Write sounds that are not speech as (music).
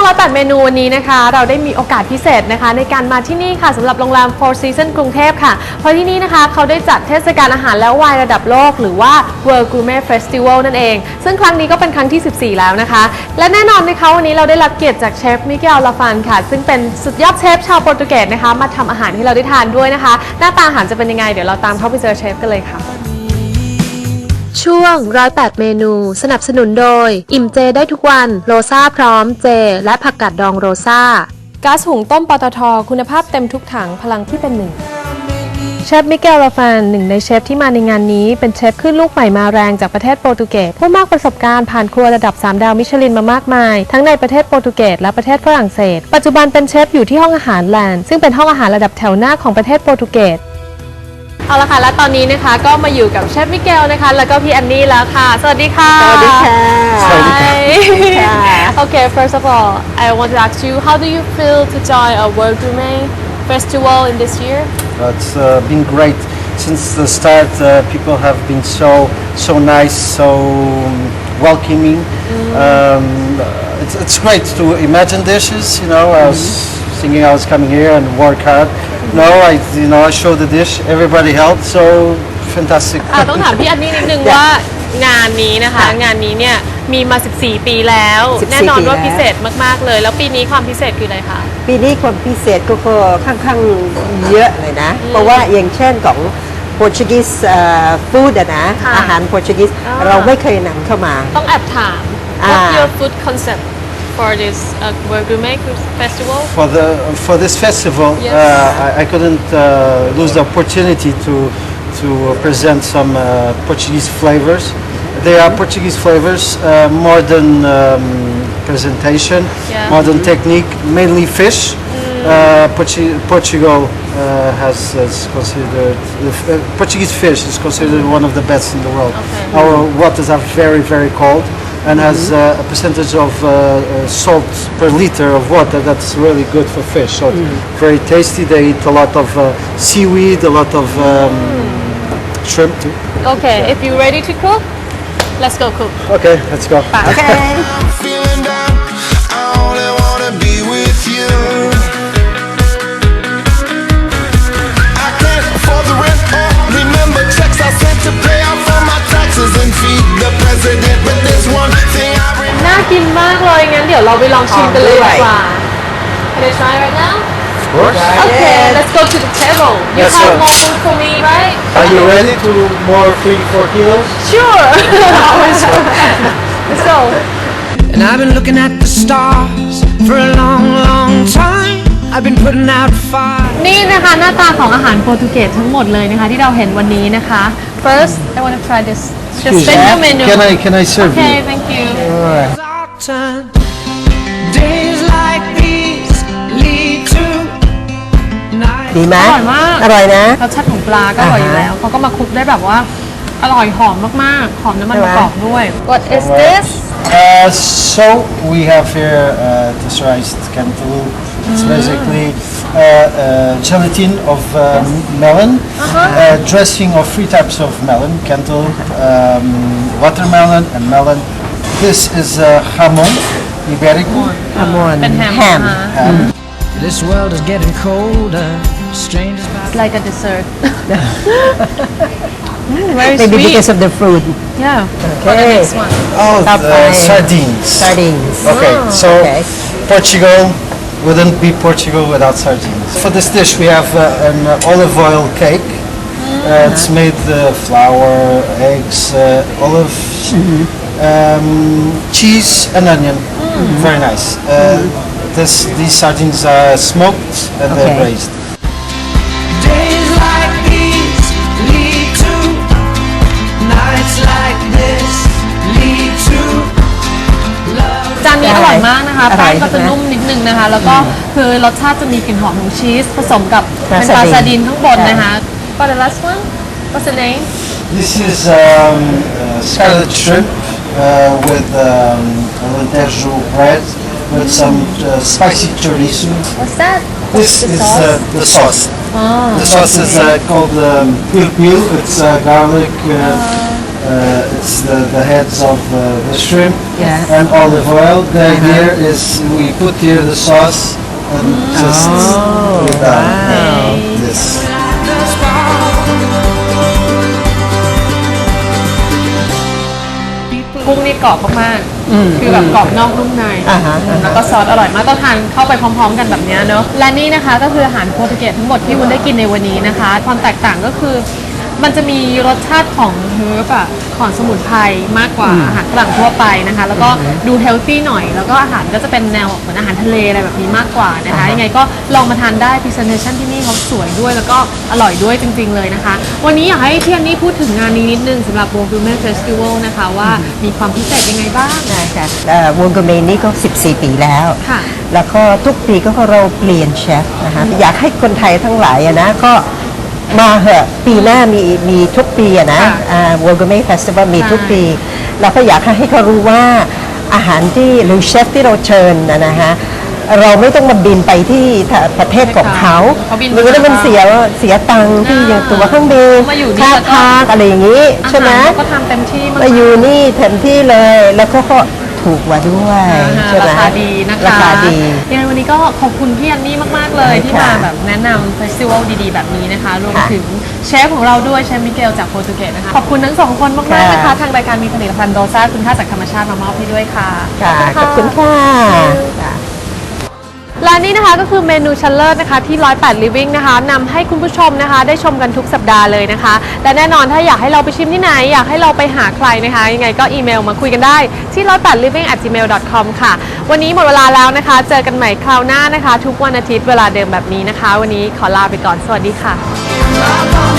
วงร้อยแปดเมนูวันนี้นะคะ เราได้มีโอกาสพิเศษนะคะ ในการมาที่นี่ค่ะสำหรับโรงแรม Four Seasons กรุงเทพค่ะ เพราะที่นี่นะคะเขาได้จัดเทศกาลอาหารและไวน์ระดับโลก หรือว่า World Gourmet Festival นั่นเอง ซึ่งครั้งนี้ก็เป็นครั้งที่ 14 แล้วนะคะ และแน่นอนนะคะวันนี้เราได้รับเกียรติจากเชฟมิเกลลาฟันค่ะ ซึ่งเป็นสุดยอดเชฟชาวโปรตุเกสนะคะมาทำอาหารให้เราได้ทานด้วยนะคะ หน้าตาอาหารจะเป็นยังไงเดี๋ยวเราตามเข้าไปเจอเชฟกันเลยค่ะ ช่วงร้อยแปดเมนู สนับสนุนโดย อิ่มเจได้ทุกวัน โรซาพร้อมเจ และผักกาดดองโรซาก๊าซหุงต้มปตทคุณภาพเต็มทุกถังพลังที่เป็นหนึ่งเชฟมิเกลลาฟานหนึ่งในเชฟที่มาในงานนี้เป็นเชฟขึ้นลูกใหม่มาแรงจากประเทศโปรตุเกสผู้มากประสบการณ์ผ่านครัวระดับ 3 ดาวมิชลินมามากมาย ทั้งในประเทศโปรตุเกสและประเทศฝรั่งเศส ปัจจุบันเป็นเชฟอยู่ที่ห้องอาหารแลนด์ซึ่งเป็นห้องอาหารระดับแถวหน้าของประเทศโปรตุเกส เอาละค่ะ แล้วตอนนี้นะคะก็มาอยู่กับเชฟมิเกลนะคะ แล้วก็พี่แอนนี่แล้วค่ะ สวัสดีค่ะ สวัสดีค่ะสวัสดีค่ะโอเค okay, first of all, I want to ask you, how do you feel to join a World Gourmet Festival in this year? It's uh, been great since the start. Uh, people have been so so nice, so um, welcoming. Mm. Um, it's, it's great to imagine dishes. You know, I was thinking mm-hmm. I was coming here and work hard No, I you know I show the dish. Everybody helped, so fantastic. อะต้องถามพี่แอนนี่นิดนึงว่างานนี้นะคะ งานนี้เนี่ยมีมา 14 ปีแล้ว 14แน่นอนว่าปีแล้ว พิเศษมาก ๆ เลย แล้วปีนี้ความพิเศษคืออะไรคะ ปีนี้ความพิเศษก็ก็ค่อนข้างเยอะเลยนะ เพราะว่าอย่างเช่นของ Portuguese ฟู้ดอะนะ ค่ะอาหาร Portuguese อ่า เราไม่เคยนำเข้ามา ต้องแอบถามอ่า What's your food concept for this uh, Gourmet Festival? for the for this festival, Yes. uh, I, I couldn't uh, lose the opportunity to to present some uh, Portuguese flavors. They are Portuguese flavors, uh, modern um, presentation, Yeah. modern technique, mainly fish. Uh, Portu- Portugal uh, has is considered the f- uh, Portuguese fish is considered one of the best in the world. Okay. Our waters are very very cold and has uh, a percentage of uh, uh, salt per liter of water that's really good for fish. So it's very tasty. They eat a lot of uh, seaweed, a lot of um, shrimp too. Okay, if you're ready to cook, let's go cook. Okay, let's go. โอ (laughs) เลยงั้นเดี๋ยวเราไปลองชิมกันเลยดีกว่า Can I try right now? Of course. Okay, let's go to the table. You Yes, have sir. more food for me, right? Are you ready to more three, four kilos? Sure. let's go. And I've been looking at the stars for a long, long time. I've been putting out fire. นี่นะคะหน้าตาของอาหารโปรตุเกสทั้งหมดเลยนะคะ ที่เราเห็นวันนี้นะคะ First I want to try this the Excuse me. special menu Can I can I serve Okay you? thank you Our turn. Days ดีไหมอร่อยมาก อร่อยนะ รสชาติของปลาก็อร่อยอยู่อ่าฮะแล้วเขาก็มาคลุกได้แบบว่าอร่อยหอมมากๆ หอมน้ำมันใช่ไหมะมกอกด้วย What is this Uh, so we have here uh, texturized cantaloupe. It's basically uh, uh, gelatin of uh, melon, uh, dressing of three types of melon: cantaloupe, um, watermelon, and melon. This is uh, jamon iberico. ฮามอนเป็นแฮมแฮมนะคะ Um, This world is getting colder. Strangers It's like a dessert (laughs) very maybe sweet because of the fruit yeah for the Okay. next one oh, Top the five. sardines. sardines Okay, so okay. Portugal wouldn't be Portugal without sardines. For this dish, we have uh, an uh, olive oil cake. Uh, it's made uh, flour, eggs, uh, olive, um, cheese, and onion. Very nice. Uh, this, these sardines are smoked and they're Okay. braised. านนี้อร่อยมากนะคะอร่แป้อยงก็จะใช่ไหมนุ่มนิดนึงนะคะ แล้วก็คือรสชาติจะมีกลิ่นหอมของชีสผสมกับปลาเป็นปลาซาซาดิดินนข้างบนนะคะ But the last one what's the name This is um, uh, scarlet shrimp uh, with um, lentejo bread with some uh, spicy chorizo. What's that This The is sauce? uh, the sauce. The sauce is uh, called um, pil pil. It's uh, garlic, uh, Uh, it's the, the heads of uh, the shrimp Yeah. and olive oil. The idea is we put here the sauce and just put it down. This. กุ้งนี่กรอบมากๆคือแบบกรอบนอกนุ่มใน อ่าฮะอ่าฮะ แล้วก็ซอสอร่อยมากต้องทานเข้าไปพร้อม ๆ กันแบบเนี้ยเนอะและนี่นะคะก็คืออาหารโปรตุเกสทั้งหมดที่วุ้นได้กินในวันนี้นะคะ ความแตกต่างก็คือ มันจะมีรสชาติของเฮิร์บอะของสมุนไพรมากกว่าอาหารฝรั่งทั่วไปนะคะ แล้วก็ดูเฮลตี้หน่อย แล้วก็อาหารก็จะเป็นแนวเหมือนอาหารทะเลอะไรแบบนี้มากกว่านะคะ ยังไงก็ลองมาทานได้ presentation ที่นี่เขาสวยด้วย แล้วก็อร่อยด้วยจริง ๆ เลยนะคะ วันนี้อยากให้พี่อันนี่พูดถึงงานนี้นิดนึงสำหรับ World Gourmet Festival นะคะว่ามีความพิเศษยังไงบ้างนะคะวงกเมนี่ก็ 14 ปีแล้ว ค่ะแล้วก็ทุกปีก็เราเปลี่ยนเชฟนะคะอยากให้คนไทยทั้งหลายอะนะก็ มาเหอะปีหน้ามีมีทุกปีอะนะค่ะวงกเม Festival มีใช่ทุกปีแล้วก็อยากให้เขารู้ว่าอาหารที่หรือเชฟที่เราเชิญนะนะฮะเราไม่ต้องมาบินไปที่ประเทศของเขาเขาบินหรือว่ามันเสียเสียตังค์ที่อย่างตัวเครื่องบินมาอยู่นี่ค่าแล้วก็ พักอะไรอย่างนี้ใช่ไหม อาหารเขาก็ทำเต็มที่มาก มาอยู่นี่เต็มที่เลย แล้วก็ก็ ถูกกว่าด้วยอ่าใช่ไหมราคาดีนะคะราคาดี ยังไงวันนี้ก็ขอบคุณพี่อันนี่มาก ๆ เลยที่ค่ะมาแบบแนะนำเฟสติวัลดี ๆ แบบนี้นะคะ รวมค่ะถึงเชฟของเราด้วยเชฟมิเกลจากโปรตุเกสนะคะ ขอบคุณทั้งสองคนมาก ๆ นะคะค่ะทางรายการมีผลิตภัณฑ์โดซ่าคุณค่าจากธรรมชาติมามอบให้ด้วยค่ะ ค่ะขอบคุณค่ะค่ะ และนี่นะคะก็คือเมนูชั้นเลิศนะคะที่ 108 Living นะคะนำให้คุณผู้ชมนะคะ ได้ชมกันทุกสัปดาห์เลยนะคะ และแน่นอนถ้าอยากให้เราไปชิมที่ไหน อยากให้เราไปหาใครนะคะ ยังไงก็อีเมลมาคุยกันได้ที่ 108 living at gmail com ค่ะ วันนี้หมดเวลาแล้วนะคะ เจอกันใหม่คราวหน้านะคะ ทุกวันอาทิตย์เวลาเดิมแบบนี้นะคะ วันนี้ขอลาไปก่อนสวัสดีค่ะ